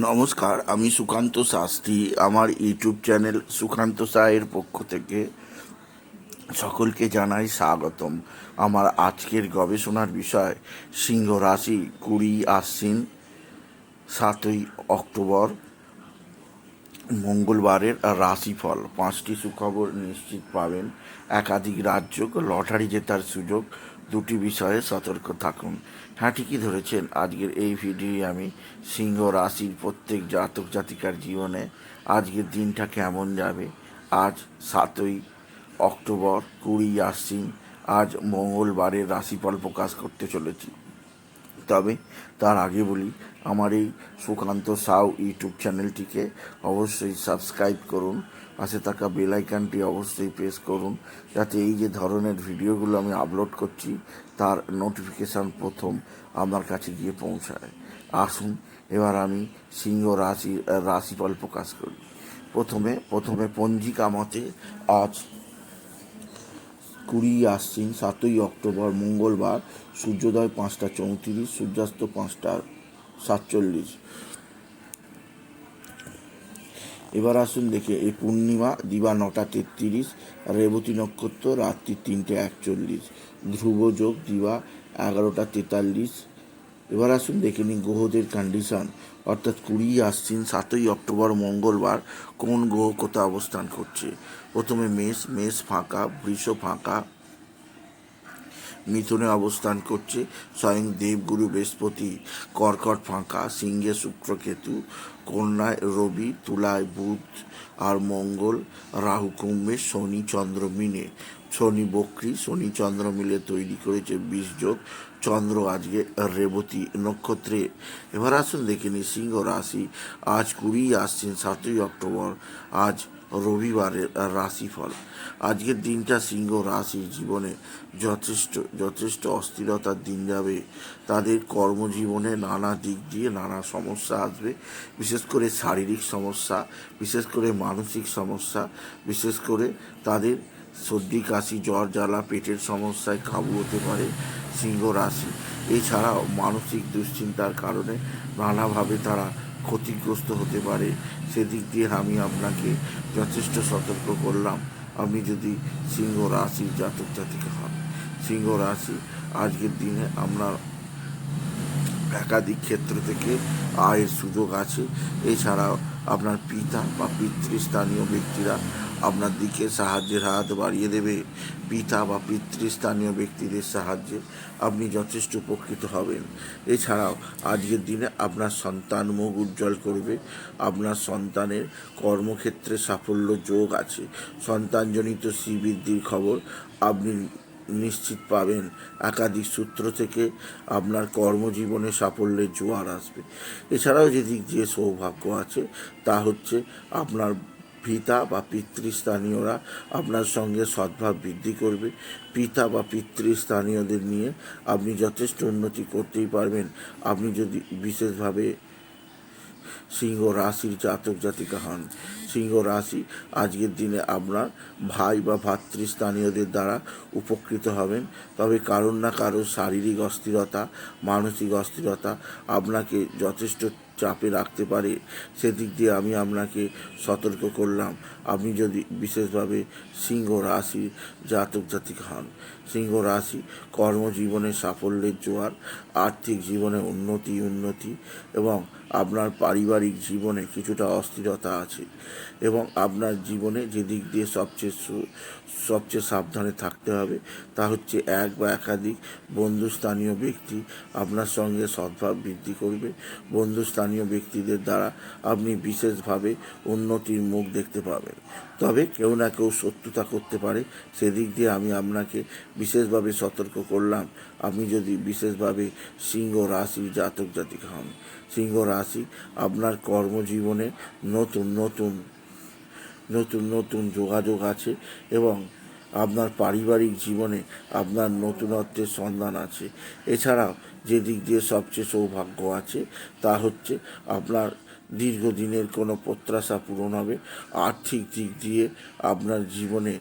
নমস্কার, আমি সুকান্ত শাস্ত্রী। আমার ইউটিউব চ্যানেল সুকান্ত সায়ের পক্ষ থেকে সকলকে জানাই স্বাগতম। আমার আজকের গবেষণার বিষয় সিংহ রাশি কুড়ি আশ্বিন সাতই অক্টোবর, মঙ্গলবারের রাশিফল। পাঁচটি সুখবর নিশ্চিত পাবেন। একাধিক রাজ্য লটারি জেতার সুযোগ দুটি বিষয়ে সতর্ক থাকুন। হ্যাঁ ঠিকই ধরেছেন। আজকের এই ভিডিও আমি সিংহ রাশির প্রত্যেক জাতক জাতিকার জীবনে আজকের দিনটা কেমন যাবে? আজ সাতই অক্টোবর, কুড়ি আশ্বিন, আজ মঙ্গলবারের রাশিফল প্রকাশ করতে চলেছি। তবে তার আগে বলি আমার এই সুকান্ত সাউ ইউটিউব চ্যানেলটিকে অবশ্যই সাবস্ক্রাইব করুন। পাশে থাকা বেল আইকনটি অবশ্যই প্রেস করুন, যাতে এই যে ধরনের ভিডিওগুলো আমি আপলোড করছি, তার নোটিফিকেশান প্রথম আমার কাছে গিয়ে পৌঁছায়। আসুন, এবার আমি সিংহ রাশি, রাশিফল প্রকাশ করি। প্রথমে প্রথমে পঞ্জিকা মতে আজ কুড়ি আশ্বিন সাতই অক্টোবর, মঙ্গলবার, সূর্যোদয় পাঁচটা চৌত্রিশ, সূর্যাস্ত পাঁচটা সাতচল্লিশ। এবার আসুন দেখে, এই পূর্ণিমা, দিবা নটা তেত্রিশ, রেবতী নক্ষত্র, রাত্রি তিনটে একচল্লিশ, ধ্রুব যোগ, দিবা এগারোটা তেতাল্লিশ। এবার আসুন দেখে নিন গ্রহদের কন্ডিশন অর্থাৎ কুড়ি আশ্বিন সাতই অক্টোবর, মঙ্গলবার, কোন গ্রহ কোথায় অবস্থান করছে? প্রথমে মেষ মেষ ফাঁকা, বৃষ ফাঁকা মিথুনে অবস্থান করছে। স্বয়ং দেবগুরু বৃহস্পতি, কর্কট ফাঁকা, সিংহে শুক্রকেতু, কন্যায় রবি, তুলায় বুধ আর মঙ্গল, রাহু কুম্ভে, শনি চন্দ্র মিনে শনি বক্রি, শনি চন্দ্র মিলে তৈরি করেছে বীজযোগ চন্দ্র আজকে রেবতী নক্ষত্রে। এবার আসুন দেখে নি সিংহ রাশি। আজ কুড়ি আসছেন সাতই অক্টোবর। আজ রবিবারের রাশিফল। আজকের দিনটা সিংহ রাশির জীবনে যথেষ্ট যথেষ্ট অস্থিরতার দিন যাবে। তাদের কর্মজীবনে নানা দিক দিয়ে নানা সমস্যা আসবে। বিশেষ করে শারীরিক সমস্যা, বিশেষ করে মানসিক সমস্যা, বিশেষ করে তাদের সর্দি, কাশি, জ্বর, জ্বালা, পেটের সমস্যায় কাবু হতে পারে সিংহ রাশি। এছাড়াও মানসিক দুশ্চিন্তার কারণে নানাভাবে তারা ক্ষতিগ্রস্ত হতে পারে, সেদিক দিয়ে আমি আপনাকে যথেষ্ট সতর্ক করলাম। আপনি যদি সিংহ রাশি জাতক জাতিকা হন, সিংহ রাশি আজকের দিনে আপনার একাধিক ক্ষেত্র থেকে আয়ের সুযোগ আছে। এছাড়াও আপনার পিতা বা পিতৃস্থানীয় ব্যক্তিরা আপনার দিকে সাহায্যের হাত বাড়িয়ে দেবে। পিতা বা পিতৃস্থানীয় ব্যক্তিদের সাহায্যে আপনি যথেষ্ট উপকৃত হবেন। এছাড়াও, আজকের দিনে আপনার সন্তান মুখ উজ্জ্বল করবে। আপনার সন্তানের কর্মক্ষেত্রে সাফল্য যোগ আছে। সন্তানজনিত শ্রীবৃদ্ধির খবর আপনি নিশ্চিত পাবেন। একাধিক সূত্র থেকে আপনার কর্মজীবনে সাফল্যের জোয়ার আসবে। এছাড়াও যে দিক দিয়ে সৌভাগ্য আছে, তা হচ্ছে আপনার পিতা বা পিতৃস্থানীয়রা আপনার সঙ্গে সদ্ভাব বৃদ্ধি করবে। পিতা বা পিতৃস্থানীয়দের নিয়ে আপনি যথেষ্ট উন্নতি করতেই পারবেন। আপনি যদি বিশেষভাবে সিংহ, রাশির জাতক জাতিকা হন সিংহ রাশি আজকের দিনে আপনার ভাই বা ভাতৃস্থানীয়দের দ্বারা উপকৃত হবেন। তবে কারোর না কারোর শারীরিক অস্থিরতা, মানসিক অস্থিরতা আপনাকে যথেষ্ট চাপে রাখতে পারে। সেদিক দিয়ে আমি আপনাকে সতর্ক করলাম। আপনি যদি বিশেষভাবে সিংহ রাশি জাতক জাতিক হন সিংহ রাশি কর্মজীবনে সাফল্যের জোয়ার, আর্থিক জীবনে উন্নতি উন্নতি এবং আপনার পারিবারিক জীবনে কিছুটা অস্থিরতা আছে। এবং আপনার জীবনে যে দিক দিয়ে সবচেয়ে সবচেয়ে সাবধানে থাকতে হবে, তা হচ্ছে এক বা একাধিক বন্ধুস্থানীয় ব্যক্তি আপনার সঙ্গে সদ্ভাব বৃদ্ধি করবে। বন্ধুস্থানীয় ব্যক্তিদের দ্বারা আপনি বিশেষভাবে উন্নতির মুখ দেখতে পাবেন। তবে কেউ না কেউ শত্রুতা করতে পারে। সেদিক দিয়ে আমি আপনাকে বিশেষভাবে সতর্ক করলাম। আপনি যদি বিশেষভাবে সিংহ রাশি জাতক জাতিক হন, সিংহ রাশি আপনার কর্মজীবনে নতুন নতুন নতুন নতুন যোগাযোগ আছে এবং আপনার পারিবারিক জীবনে আপনার নতুনত্বের সন্ধান আছে। এছাড়াও যে দিক দিয়ে সবচেয়ে সৌভাগ্য আছে তা হচ্ছে আপনার দীর্ঘদিনের কোনো প্রত্যাশা পূরণ হবে। আর্থিক দিক দিয়ে আপনার জীবনে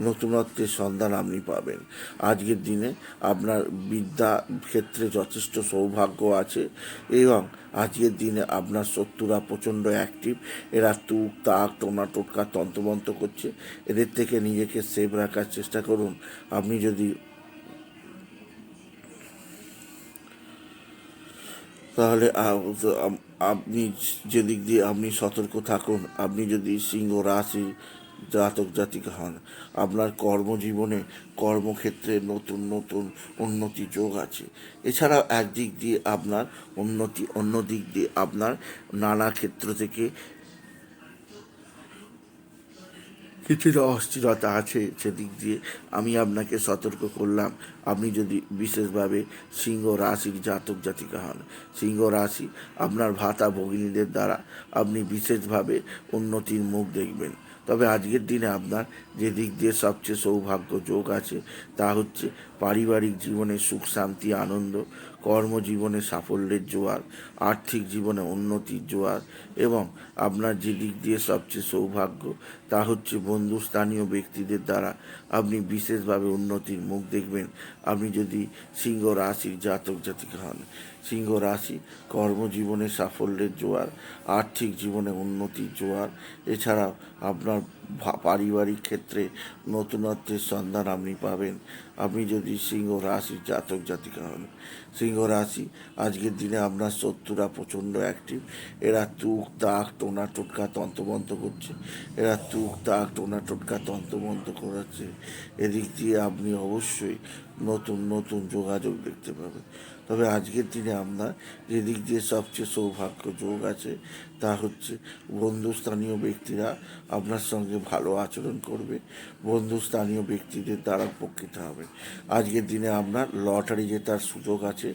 নতুনত্বের সন্ধান আপনি পাবেন। আজকের দিনে আপনার বিদ্যা ক্ষেত্রে যথেষ্ট সৌভাগ্য আছে এবং আজকের দিনে আপনার শত্রুরা প্রচণ্ড অ্যাক্টিভ এরা তুক, তাক, টোনা, টোটকা, তন্ত্রমন্ত্র করছে। এদের থেকে নিজেকে সেভ রাখার চেষ্টা করুন। আপনি যদি তাহলে আপনি যেদিক দিয়ে আপনি সতর্ক থাকুন, আপনি যদি সিংহ, রাশি জাতক জাতিকা হন। আপনার কর্মজীবনে কর্মক্ষেত্রে নতুন নতুন উন্নতি যোগ আছে। এছাড়াও একদিক দিয়ে আপনার উন্নতি, অন্য দিক দিয়ে আপনার নানা ক্ষেত্র থেকে কিছুটা অস্থিরতা আছে সেদিক দিয়ে আমি আপনাকে সতর্ক করলাম। আপনি যদি বিশেষভাবে সিংহ রাশির জাতক জাতিকা হন, সিংহ রাশি আপনার ভাতা ভগিনীদের দ্বারা আপনি বিশেষভাবে উন্নতির মুখ দেখবেন। তবে আজকের দিনে আপনার যে দিক দিয়ে সবচেয়ে সৌভাগ্য যোগ আছে তা হচ্ছে পারিবারিক জীবনে সুখ, শান্তি, আনন্দ, কর্মজীবনে সাফল্যের জোয়ার, আর্থিক জীবনে উন্নতির জোয়ার এবং আপনার যে দিক দিয়ে সবচেয়ে সৌভাগ্য তা হচ্ছে বন্ধু স্থানীয় ব্যক্তিদের দ্বারা আপনি বিশেষভাবে উন্নতির মুখ দেখবেন। আপনি যদি সিংহ রাশির জাতক জাতিকা হন সিংহ রাশি, কর্মজীবনে সাফল্যের জোয়ার, আর্থিক জীবনে উন্নতির জোয়ার। এছাড়াও আপনার পারিবারিক ক্ষেত্রে নতুনত্বের সন্ধান আপনি পাবেন। আপনি যদি সিংহ রাশির জাতক জাতিকা হন। সিংহ রাশি, আজকের দিনে আপনার শত্রুরা প্রচণ্ড অ্যাক্টিভ এরা তুক তাক টোনা, টোটকা তন্তবন্ত করছে। এরা তুক তাক টোনা, টোটকা তন্তবন্ত করাচ্ছে। এদিক দিয়ে আপনি অবশ্যই নতুন নতুন যোগাযোগ দেখতে পাবেন। তবে আজকের দিনে আপনার যে দিক দিয়ে সবচেয়ে সৌভাগ্য যোগ আছে, তা হচ্ছে বন্ধুস্থানীয় ব্যক্তিরা আপনার সঙ্গে ভালো আচরণ করবে বন্ধুস্থানীয় ব্যক্তিদের দ্বারা উপকৃত হবে। আজকের দিনে আপনার লটারি জেতার সুযোগ আছে,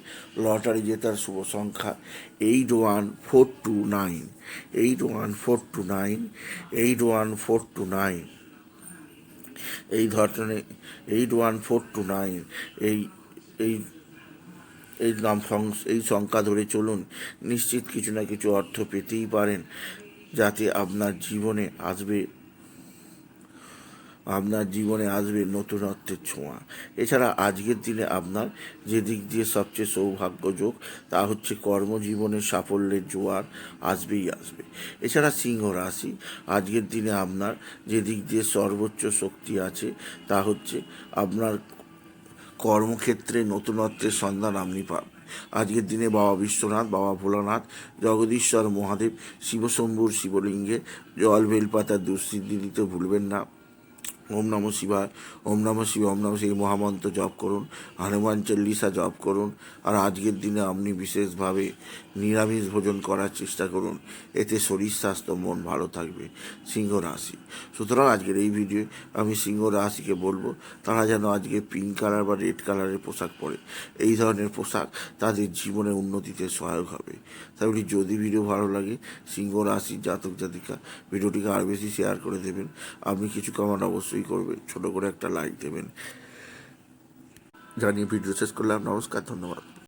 লটারি জেতার শুভ সংখ্যা eight one four two nine, eight one four two nine, eight one four two nine. এই ধরনের eight one four two nine, এই এই এই নাম এই সংখ্যা ধরে চলুন। নিশ্চিত কিছু না কিছু অর্থ পেতেই পারেন, যাতে আপনার জীবনে আসবে আপনার জীবনে আসবে নতুনত্বের ছোঁয়া। এছাড়া আজকের দিনে আপনার যে দিক দিয়ে সবচেয়ে সৌভাগ্য যোগ, তা হচ্ছে কর্মজীবনে সাফল্যের জোয়ার আসবেই আসবে। এছাড়া সিংহ রাশি, আজকের দিনে আপনার যে দিক দিয়ে সর্বোচ্চ শক্তি আছে, তা হচ্ছে আপনার কর্মক্ষেত্রে নতুনত্বের সন্ধান আপনি পাবেন আজকের দিনে বাবা বিশ্বনাথ, বাবা ভোলানাথ, জগদীশ্বর মহাদেব, শিবশম্ভুর শিবলিঙ্গে, জল বেলপাতার দুঃসিদ্ধি দিতে ভুলবেন না। ওম নম শিবায়, ওম নম শিব ওম নম শিব মহামন্ত্র জপ করুন, হনুমান চল্লিশা জপ করুন, আর আজকের দিনে আপনি বিশেষভাবে নিরামিষ ভোজন করার চেষ্টা করুন, এতে শরীর, স্বাস্থ্য, মন ভালো থাকবে, সিংহ রাশি। সুতরাং আজকের এই ভিডিও আমি সিংহ রাশিকে বলব, তারা যেন আজকে পিঙ্ক কালার বা রেড কালারের পোশাক পরে। এই ধরনের পোশাক তাদের জীবনে উন্নতিতে সহায়ক হবে। তাই যদি ভিডিও ভালো লাগে, সিংহ রাশির জাতক জাতিকা ভিডিওটিকে আর বেশি শেয়ার করে দেবেন। আপনি কিছু কমেন্ট অবশ্যই করবেন। ছোট করে একটা লাইক দেবেন। জানিয়ে ভিডিও শেষ করলাম নমস্কার ধন্যবাদ।